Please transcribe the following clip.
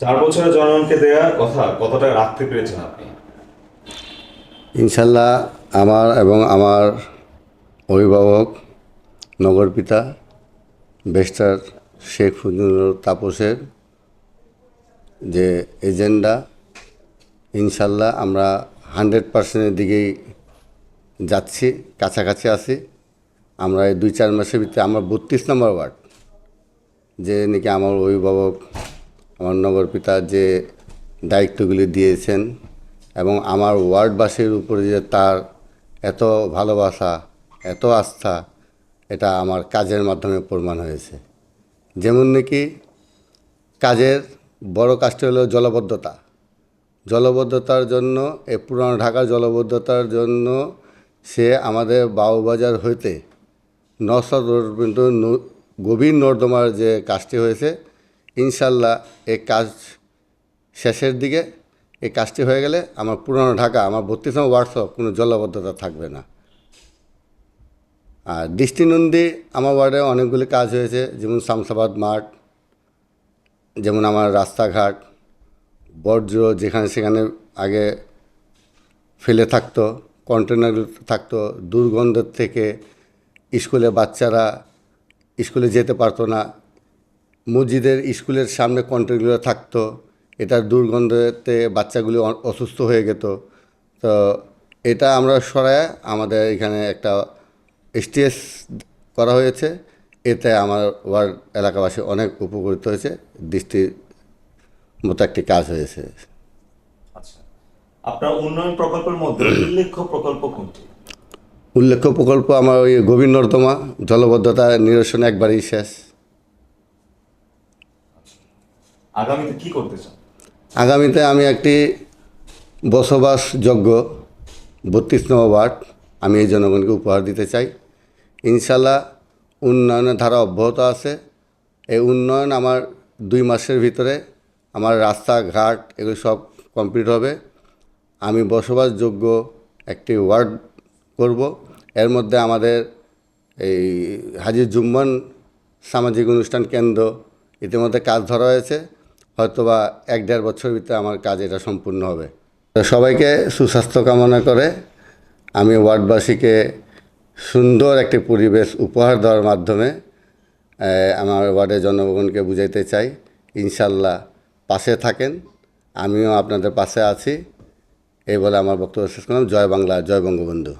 চার বছরের জনগণকে দেওয়ার কথা কতটা রাখতে পেরেছেন আপনি। ইনশাল্লাহ আমার এবং আমার অভিভাবক নগরপিতা বেস্টার শেখ ফজলুর তাপসের যে এজেন্ডা, ইনশাল্লাহ আমরা হান্ড্রেড পার্সেন্টের দিকেই যাচ্ছি, কাছাকাছি আছি। আমরা এই দুই চার মাসের ভিতরে, আমার বত্রিশ নম্বর ওয়ার্ড, যে নাকি আমার অভিভাবক আমার নগরপিতা যে দায়িত্বগুলি দিয়েছেন এবং আমার ওয়ার্ডবাসীর উপরে যে তার এত ভালোবাসা, এত আস্থা, এটা আমার কাজের মাধ্যমে প্রমাণ হয়েছে। যেমন নাকি কাজের বড় কাজটি হলো জলবদ্ধতা। জলবদ্ধতার জন্য এ পুরানো ঢাকার জলবদ্ধতার জন্য সে আমাদের বাউবাজার হইতে নশো পর্যন্ত গভীর নর্দমার যে কাজটি হয়েছে ইনশাল্লাহ এই কাজ শেষের দিকে এই কাজটি হয়ে গেলে আমার পুরনো ঢাকা, আমার বত্রিশ নম্বর ওয়ার্ডসহ কোনো জলবদ্ধতা থাকবে না। আর দৃষ্টিনন্দী আমার ওয়ার্ডে অনেকগুলি কাজ হয়েছে, যেমন শামসাবাদ মাঠ, যেমন আমার রাস্তাঘাট, বর্জ্য যেখানে সেখানে আগে ফেলে থাকতো কন্টেনার থাকতো, দুর্গন্ধের থেকে স্কুলে বাচ্চারা স্কুলে যেতে পারতো না মসজিদের স্কুলের সামনে কন্টেনারগুলো থাকতো এটার দুর্গন্ধতে বাচ্চাগুলি অসুস্থ হয়ে যেত তো এটা আমরা সরায় আমাদের এখানে একটা স্টেজ করা হয়েছে। এতে আমার ওয়ার্ড এলাকাবাসী অনেক উপকৃত হয়েছে দৃষ্টির মতো একটি কাজ হয়েছে। আচ্ছা আপনার উন্নয়ন প্রকল্পের মধ্যে উল্লেখ্য প্রকল্প কোনটি? উল্লেখ্য প্রকল্প আমার ওই গভীর নর্দমা জলবদ্ধতা নিরসন একবারই শেষ। আগামীতে কি করতে চান? আগামীতে আমি একটি বসবাসযোগ্য বত্রিশ নম্বর ওয়ার্ড আমি এই জনগণকে উপহার দিতে চাই। ইনশাল্লাহ উন্নয়নের ধারা অব্যাহত আছে। এই উন্নয়ন আমার দুই মাসের ভিতরে আমার রাস্তাঘাট এগুলো সব কমপ্লিট হবে। আমি বসবাসযোগ্য একটি ওয়ার্ড করব। এর মধ্যে আমাদের এই হাজির জুম্মান সামাজিক অনুষ্ঠান কেন্দ্র ইতিমধ্যে কাজ ধরা হয়েছে। হয়তোবা এক দেড় বছর ভিতরে আমার কাজ এটা সম্পূর্ণ হবে। সবাইকে সুস্বাস্থ্য কামনা করে আমি ওয়ার্ডবাসীকে সুন্দর একটি পরিবেশ উপহার দেওয়ার মাধ্যমে আমার ওয়ার্ডের জনগণকে বুঝাইতে চাই। ইনশাল্লাহ পাশে থাকেন। আমিও আপনাদের পাশে আছি। এই বলে আমার বক্তব্য শেষ করলাম। জয় বাংলা, জয় বঙ্গবন্ধু।